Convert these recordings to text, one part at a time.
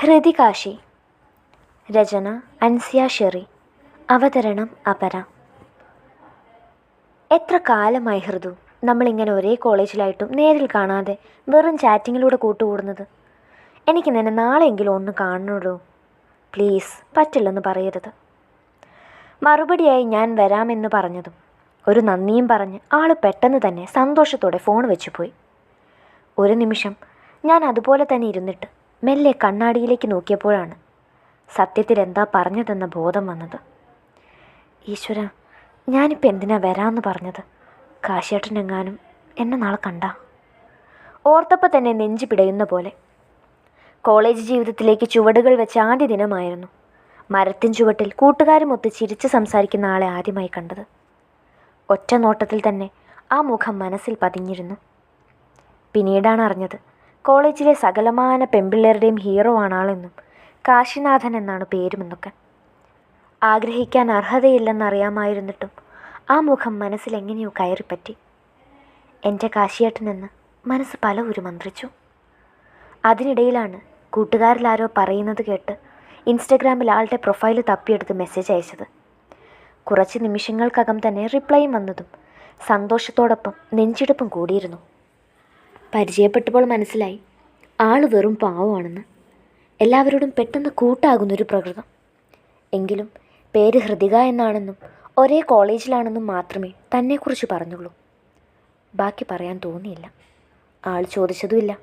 ഹൃതികാശി രചന Ansiya Sherry. അവതരണം അപര. എത്ര കാലമായി ഹൃദു നമ്മളിങ്ങനെ ഒരേ കോളേജിലായിട്ടും നേരിൽ കാണാതെ വെറും ചാറ്റിങ്ങിലൂടെ കൂട്ടുകൂടുന്നത്? എനിക്ക് നിന്നെ നാളെയെങ്കിലും ഒന്ന് കാണണുള്ളൂ. പ്ലീസ് പറ്റില്ലെന്ന് പറയരുത്. മറുപടിയായി ഞാൻ വരാമെന്ന് പറഞ്ഞതും ഒരു നന്ദിയും പറഞ്ഞ് ആൾ പെട്ടെന്ന് തന്നെ സന്തോഷത്തോടെ ഫോൺ വെച്ചു പോയി ഒരു നിമിഷം ഞാൻ അതുപോലെ തന്നെ ഇരുന്നിട്ട് മെല്ലെ കണ്ണാടിയിലേക്ക് നോക്കിയപ്പോഴാണ് സത്യത്തിൽ എന്താ പറഞ്ഞതെന്ന ബോധം വന്നത്. ഈശ്വര ഞാനിപ്പോൾ എന്തിനാ വരാമെന്ന് പറഞ്ഞത്? കാശിയേട്ടനെങ്ങാനും എന്നെ നാളെ കണ്ട? ഓർത്തപ്പോൾ തന്നെ നെഞ്ചു പിടയുന്ന പോലെ. കോളേജ് ജീവിതത്തിലേക്ക് ചുവടുകൾ വെച്ച ആദ്യ ദിനമായിരുന്നു മരത്തിൻ ചുവട്ടിൽ കൂട്ടുകാരുമൊത്ത് ചിരിച്ച് സംസാരിക്കുന്ന ആളെ ആദ്യമായി കണ്ടത്. ഒറ്റ നോട്ടത്തിൽ തന്നെ ആ മുഖം മനസ്സിൽ പതിഞ്ഞിരുന്നു. പിന്നീടാണ് അറിഞ്ഞത് കോളേജിലെ സകലമാന പെമ്പിള്ളേരുടെയും ഹീറോ ആണ് ആളെന്നും കാശിനാഥൻ എന്നാണ് പേരുമെന്നൊക്കെ. ആഗ്രഹിക്കാൻ അർഹതയില്ലെന്നറിയാമായിരുന്നിട്ടും ആ മുഖം മനസ്സിൽ എങ്ങനെയോ കയറിപ്പറ്റി. എന്റെ കാശിയേട്ടനെന്ന് മനസ്സ് പല ഒരു മന്ത്രിച്ചു. അതിനിടയിലാണ് കൂട്ടുകാരിലാരോ പറയുന്നത് കേട്ട് ഇൻസ്റ്റഗ്രാമിൽ ആളുടെ പ്രൊഫൈൽ തപ്പിയെടുത്ത് മെസ്സേജ് അയച്ചത്. കുറച്ച് നിമിഷങ്ങൾക്കകം തന്നെ റിപ്ലൈയും വന്നതും സന്തോഷത്തോടൊപ്പം നെഞ്ചിടിപ്പും കൂടിയിരുന്നു. പരിചയപ്പെട്ടപ്പോൾ മനസ്സിലായി. ആൾ വെറും പാവമാണെന്ന്. എല്ലാവരോടും പെട്ടെന്ന് കൂട്ടാകുന്നൊരു പ്രകൃതം. എങ്കിലും പേര് ഹൃദിക എന്നാണെന്നും ഒരേ കോളേജിലാണെന്നും മാത്രമേ തന്നെക്കുറിച്ച് പറഞ്ഞുള്ളൂ. ബാക്കി പറയാൻ തോന്നിയില്ല. ആൾ ചോദിച്ചതുമില്ല.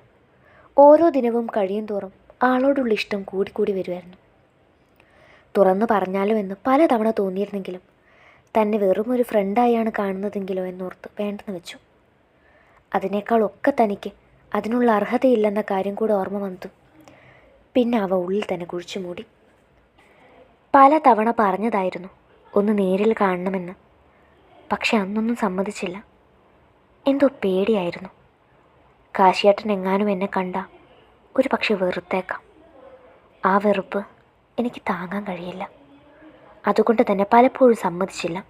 ഓരോ ദിനവും കഴിയും തോറും ആളോടുള്ള ഇഷ്ടം കൂടിക്കൂടി വരുമായിരുന്നു. തുറന്നു പറഞ്ഞാലോ എന്ന് പലതവണ തോന്നിയിരുന്നെങ്കിലും തന്നെ വെറും ഒരു ഫ്രണ്ടായാണ് കാണുന്നതെങ്കിലോ എന്നോർത്ത് വേണ്ടെന്ന് വെച്ചു. അതിനേക്കാളൊക്കെ തനിക്ക് അതിനുള്ള അർഹതയില്ലെന്ന കാര്യം കൂടെ ഓർമ്മ വന്നു. പിന്നെ അവ ഉള്ളിൽ തന്നെ കുഴിച്ചു മൂടി. പല തവണ പറഞ്ഞതായിരുന്നു ഒന്ന് നേരിൽ കാണണമെന്ന്. പക്ഷെ അന്നൊന്നും സമ്മതിച്ചില്ല. എന്തോ പേടിയായിരുന്നു. കാശിയേട്ടൻ എങ്ങാനും എന്നെ കണ്ട ഒരു പക്ഷെ വെറുത്തേക്കാം. ആ വെറുപ്പ് എനിക്ക് താങ്ങാൻ കഴിയില്ല. അതുകൊണ്ട് തന്നെ പലപ്പോഴും സമ്മതിച്ചില്ല.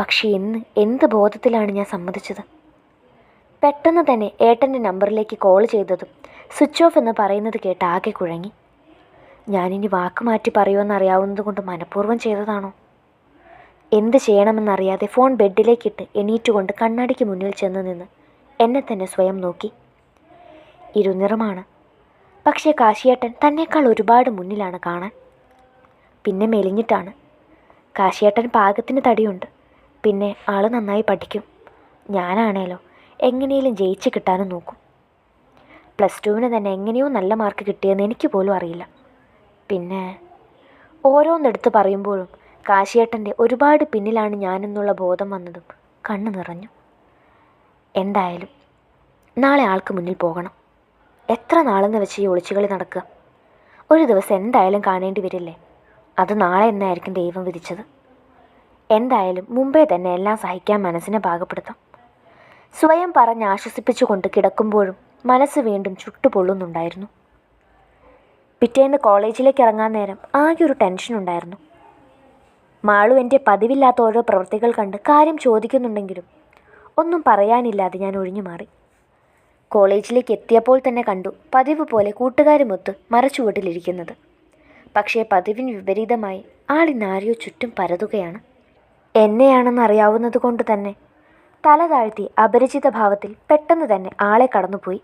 പക്ഷേ ഇന്ന് എന്ത് ബോധത്തിലാണ് ഞാൻ സമ്മതിച്ചത്? പെട്ടെന്ന് തന്നെ ഏട്ടന്റെ നമ്പറിലേക്ക് കോൾ ചെയ്തതും സ്വിച്ച് ഓഫ് എന്ന് പറയുന്നത് കേട്ട് ആകെ കുഴങ്ങി. ഞാനിനി വാക്ക് മാറ്റി പറയുമെന്ന് അറിയാവുന്നത് കൊണ്ട് മനഃപൂർവം ചെയ്തതാണോ? എന്ത് ചെയ്യണമെന്നറിയാതെ ഫോൺ ബെഡിലേക്കിട്ട് എണീറ്റുകൊണ്ട് കണ്ണാടിക്ക് മുന്നിൽ ചെന്ന് നിന്ന് എന്നെ തന്നെ സ്വയം നോക്കി. ഇരുനിറമാണ്. പക്ഷേ കാശിയേട്ടൻ തന്നെക്കാൾ ഒരുപാട് മുന്നിലാണ് കാണാൻ. പിന്നെ മെലിഞ്ഞിട്ടാണ്. കാശിയേട്ടൻ പാകത്തിന് തടിയുണ്ട്. പിന്നെ ആൾ നന്നായി പഠിക്കും. ഞാനാണേലോ. എങ്ങനെയും ജയിച്ച് കിട്ടാനും നോക്കും. പ്ലസ് ടുവിന് തന്നെ എങ്ങനെയോ നല്ല മാർക്ക് കിട്ടിയെന്ന് എനിക്ക് പോലും അറിയില്ല. പിന്നെ ഓരോന്നെടുത്ത് പറയുമ്പോഴും കാശിയേട്ടന്റെ ഒരുപാട് പിന്നിലാണ് ഞാനെന്നുള്ള ബോധം വന്നതും കണ്ണു നിറഞ്ഞു. എന്തായാലും നാളെ ആൾക്ക് മുന്നിൽ പോകണം. എത്ര നാളെന്ന് വെച്ച് ഈ ഒളിച്ചുകളി നടക്കുക? ഒരു ദിവസം എന്തായാലും കാണേണ്ടി വരില്ലേ? അത് നാളെ എന്നായിരിക്കും ദൈവം വിധിച്ചത്. എന്തായാലും മുമ്പേ തന്നെ എല്ലാം സഹിക്കാൻ മനസ്സിനെ പാകപ്പെടുത്താം. സ്വയം പറഞ്ഞ് ആശ്വസിപ്പിച്ചുകൊണ്ട് കിടക്കുമ്പോഴും മനസ്സ് വീണ്ടും ചുട്ടുപൊള്ളുന്നുണ്ടായിരുന്നു. പിറ്റേന്ന് കോളേജിലേക്ക് ഇറങ്ങാൻ നേരം ആകെ ഒരു ടെൻഷൻ ഉണ്ടായിരുന്നു. മാളു എന്റെ പതിവില്ലാത്ത ഓരോ പ്രവൃത്തികൾ കണ്ട് കാര്യം ചോദിക്കുന്നുണ്ടെങ്കിലും ഒന്നും പറയാനില്ലാതെ ഞാൻ ഒഴിഞ്ഞു മാറി. കോളേജിലേക്ക് എത്തിയപ്പോൾ തന്നെ കണ്ടു പതിവ് പോലെ കൂട്ടുകാരുമൊത്ത് മരച്ചുവട്ടിലിരിക്കുന്നത് പക്ഷേ പതിവിന് വിപരീതമായി ആളിനാരെയോ ചുറ്റും പരതുകയാണ്. എന്നെയാണെന്ന് അറിയാവുന്നത് കൊണ്ട് തന്നെ തല താഴ്ത്തി അപരിചിത ഭാവത്തിൽ പെട്ടെന്ന് തന്നെ ആളെ കടന്നുപോയി.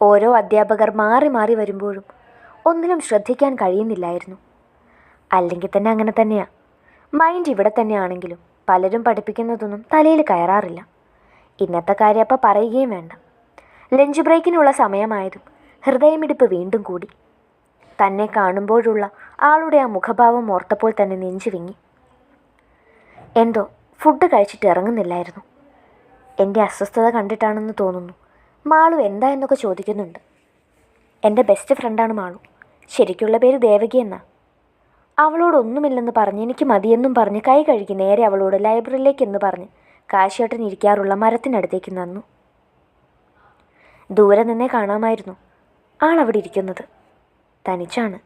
ഓരോ അധ്യാപകർ മാറി മാറി വരുമ്പോഴും ഒന്നിലും ശ്രദ്ധിക്കാൻ കഴിയുന്നില്ലായിരുന്നു. അല്ലെങ്കിൽ തന്നെ അങ്ങനെ തന്നെയാ. മൈൻഡ് ഇവിടെ തന്നെയാണെങ്കിലും പലരും പഠിപ്പിക്കുന്നതൊന്നും തലയിൽ കയറാറില്ല. ഇന്നത്തെ കാര്യം അപ്പം പറയുകയും വേണ്ട. ലഞ്ച് ബ്രേക്കിനുള്ള സമയമായതും ഹൃദയമിടിപ്പ് വീണ്ടും കൂടി. തന്നെ കാണുമ്പോഴുള്ള ആളുടെ ആ മുഖഭാവം ഓർത്തപ്പോൾ തന്നെ നെഞ്ചു വിങ്ങി എന്തോ ഫുഡ് കഴിച്ചിട്ട് ഇറങ്ങുന്നില്ലായിരുന്നു. എന്റെ അസ്വസ്ഥത കണ്ടിട്ടാണെന്ന് തോന്നുന്നു. മാളു എന്താ എന്നൊക്കെ ചോദിക്കുന്നുണ്ട്. എന്റെ ബെസ്റ്റ് ഫ്രണ്ടാണ് മാളു. ശരിക്കുള്ള പേര് ദേവകി എന്നാ. അവളോടൊന്നുമില്ലെന്ന് പറഞ്ഞ് എനിക്ക് മതിയെന്നും പറഞ്ഞ് കൈ കഴുകി നേരെ അവളോട് ലൈബ്രറിയിലേക്ക് എന്ന് പറഞ്ഞ് കാശിയേട്ടൻ ഇരിക്കാറുള്ള മരത്തിനടുത്തേക്ക് നന്നു. ദൂരെ നിന്നേ കാണാമായിരുന്നു. ആൾ അവിടെ ഇരിക്കുന്നത്. തനിച്ചാണ്.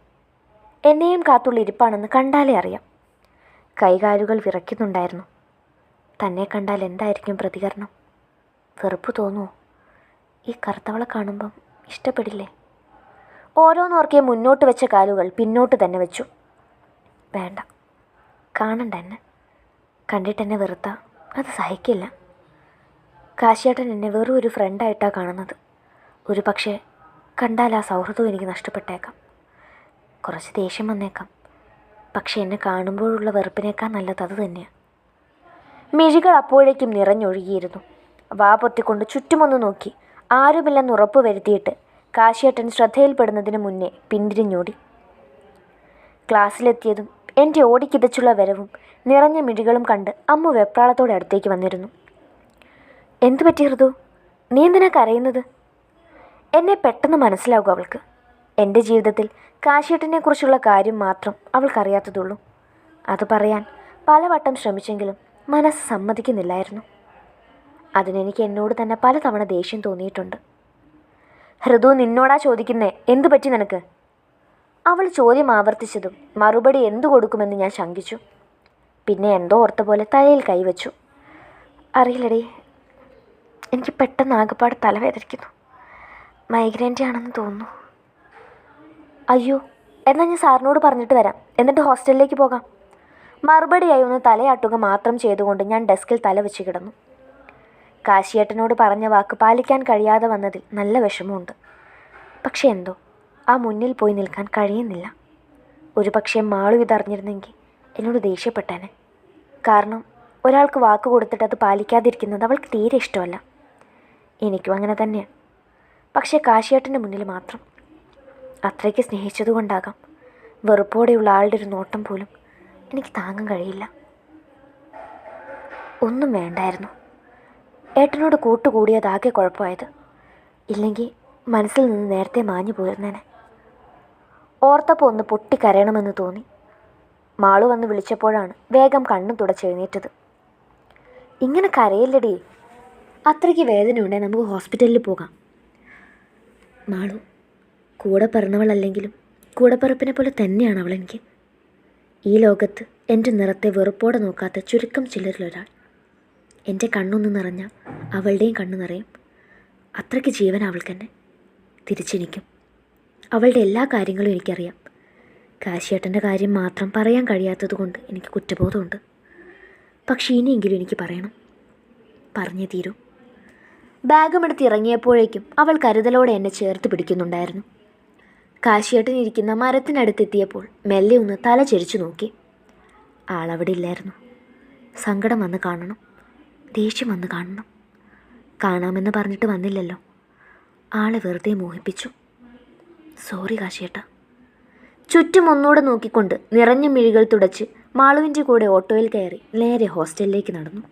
എന്നെയും കാത്തുള്ള ഇരിപ്പാണെന്ന് കണ്ടാലേ അറിയാം. കൈകാലുകൾ വിറയ്ക്കുന്നുണ്ടായിരുന്നു. തന്നെ കണ്ടാൽ എന്തായിരിക്കും പ്രതികരണം? വെറുപ്പ് തോന്നുമോ ഈ കറുത്തവളെ കാണുമ്പം ഇഷ്ടപ്പെടില്ലേ? ഓരോന്നോർക്കെ മുന്നോട്ട് വെച്ച കാലുകൾ പിന്നോട്ട് തന്നെ വെച്ചു. വേണ്ട കാണണ്ട എന്നെ. കണ്ടിട്ടെന്നെ വെറുത്ത? അത് സഹിക്കില്ല. കാശിയേട്ടൻ എന്നെ വെറും ഒരു ഫ്രണ്ടായിട്ടാണ് കാണുന്നത്. ഒരു പക്ഷേ കണ്ടാൽ ആ സൗഹൃദം എനിക്ക് നഷ്ടപ്പെട്ടേക്കാം. കുറച്ച് ദേഷ്യം വന്നേക്കാം. പക്ഷെ എന്നെ കാണുമ്പോഴുള്ള വെറുപ്പിനേക്കാൾ നല്ലത് അത് തന്നെയാണ് മിഴികൾ അപ്പോഴേക്കും നിറഞ്ഞൊഴുകിയിരുന്നു. വാ പൊത്തിക്കൊണ്ട് ചുറ്റുമൊന്ന് നോക്കി. ആരുമില്ലെന്ന് ഉറപ്പ് വരുത്തിയിട്ട് കാശിയേട്ടൻ ശ്രദ്ധയിൽപ്പെടുന്നതിന് മുന്നേ പിന്തിരിഞ്ഞോടി. ക്ലാസ്സിലെത്തിയതും എന്റെ ഓടിക്കിതച്ചുള്ള വരവും നിറഞ്ഞ മിഴികളും കണ്ട് അമ്മ വെപ്രാളത്തോടെ അടുത്തേക്ക് വന്നിരുന്നു. എന്തു പറ്റി നീ എന്തിനാ കരയുന്നത്? എന്നെ പെട്ടെന്ന് മനസ്സിലാകും അവൾക്ക്. എന്റെ ജീവിതത്തിൽ കാശിയേട്ടനെക്കുറിച്ചുള്ള കാര്യം മാത്രം അവൾക്കറിയാത്തതുള്ളൂ. അത് പറയാൻ പലവട്ടം ശ്രമിച്ചെങ്കിലും മനസ്സ് സമ്മതിക്കുന്നില്ലായിരുന്നു. അതിനെനിക്ക് എന്നോട് തന്നെ പലതവണ ദേഷ്യം തോന്നിയിട്ടുണ്ട്. ഹൃദു നിന്നോടാ ചോദിക്കുന്നേ എന്തു പറ്റി നിനക്ക്? അവൾ ചോദ്യം ആവർത്തിച്ചതും മറുപടി എന്തു കൊടുക്കുമെന്ന് ഞാൻ ശങ്കിച്ചു. പിന്നെ എന്തോ ഓർത്ത പോലെ തലയിൽ കൈവച്ചു. അറിയില്ലടേ എനിക്ക് പെട്ടെന്ന് ആകപ്പാട് തലവേദനിക്കുന്നു. മൈഗ്രൈന്റെ ആണെന്ന് തോന്നുന്നു. അയ്യോ എന്നാൽ ഞാൻ സാറിനോട് പറഞ്ഞിട്ട് വരാം. എന്നിട്ട് ഹോസ്റ്റലിലേക്ക് പോകാം. മറുപടിയായി ഒന്ന് തലയാട്ടുക മാത്രം ചെയ്തുകൊണ്ട് ഞാൻ ഡെസ്കിൽ തല വെച്ച് കിടന്നു. കാശിയേട്ടനോട് പറഞ്ഞ വാക്ക് പാലിക്കാൻ കഴിയാതെ വന്നതിൽ നല്ല വിഷമമുണ്ട്. പക്ഷേ എന്തോ ആ മുന്നിൽ പോയി നിൽക്കാൻ കഴിയുന്നില്ല. ഒരു പക്ഷേ മാളു ഇതറിഞ്ഞിരുന്നെങ്കിൽ എന്നോട് ദേഷ്യപ്പെട്ടേനെ. കാരണം ഒരാൾക്ക് വാക്ക് കൊടുത്തിട്ട് അത് പാലിക്കാതിരിക്കുന്നത് അവൾക്ക് തീരെ ഇഷ്ടമല്ല. എനിക്കും അങ്ങനെ തന്നെയാണ് പക്ഷേ കാശിയേട്ടന്റെ മുന്നിൽ മാത്രം അത്രയ്ക്ക് സ്നേഹിച്ചതുകൊണ്ടാകാം. വെറുപ്പോടെയുള്ള ആളുടെ ഒരു നോട്ടം പോലും എനിക്ക് താങ്ങാൻ കഴിയില്ല. ഒന്നും വേണ്ടായിരുന്നു. ഏട്ടനോട് കൂട്ടുകൂടിയതാകെ കുഴപ്പമായത്. ഇല്ലെങ്കിൽ മനസ്സിൽ നിന്ന് നേരത്തെ മാഞ്ഞു പോയിരുന്നേനെ. ഓർത്തപ്പോൾ ഒന്ന് പൊട്ടിക്കരയണമെന്ന് തോന്നി. മാളു വന്ന് വിളിച്ചപ്പോഴാണ് വേഗം കണ്ണും തുടച്ചെഴുന്നേറ്റത് ഇങ്ങനെ കരയില്ലടി. അത്രയ്ക്ക് വേദനയുണ്ടേ നമുക്ക് ഹോസ്പിറ്റലിൽ പോകാം. മാളു കൂടെ പറന്നവളല്ലെങ്കിലും കൂടെ പറപ്പിനെ പോലെ തന്നെയാണ് അവളെനിക്ക് ഈ ലോകത്ത് എന്റെ നിറത്തെ വെറുപ്പോടെ നോക്കാത്ത ചുരുക്കം ചിലരിലൊരാൾ എന്റെ കണ്ണൊന്ന് നിറഞ്ഞ അവളുടെയും കണ്ണു നിറയും. അത്രയ്ക്ക് ജീവൻ അവൾക്കെന്നെ തിരിച്ചെനിക്കും അവളുടെ എല്ലാ കാര്യങ്ങളും എനിക്കറിയാം. കാശിയേട്ടന്റെ കാര്യം മാത്രം പറയാൻ കഴിയാത്തതുകൊണ്ട് എനിക്ക് കുറ്റബോധമുണ്ട്. പക്ഷേ ഇനിയെങ്കിലും എനിക്ക് പറയണം. പറഞ്ഞേ തീരൂ. ബാഗുമെടുത്ത് ഇറങ്ങിയപ്പോഴേക്കും അവൾ കരുതലോടെ എന്നെ ചേർത്ത് പിടിക്കുന്നുണ്ടായിരുന്നു. കാശിയേട്ടൻ ഇരിക്കുന്ന മരത്തിനടുത്തെത്തിയപ്പോൾ മെല്ലെ ഒന്ന് തല ചെരിച്ചു നോക്കി. ആളവിടെ ഇല്ലായിരുന്നു സങ്കടം വന്ന് കാണണം. ദേഷ്യം വന്ന് കാണണം. കാണാമെന്ന് പറഞ്ഞിട്ട് വന്നില്ലല്ലോ. ആളെ വെറുതെ മോഹിപ്പിച്ചു. സോറി കാശിയേട്ട. ചുറ്റും ഒന്നുകൂടെ നോക്കിക്കൊണ്ട് നിറഞ്ഞ മിഴികൾ തുടച്ച് മാളുവിന്റെ കൂടെ ഓട്ടോയിൽ കയറി നേരെ ഹോസ്റ്റലിലേക്ക് നടന്നു.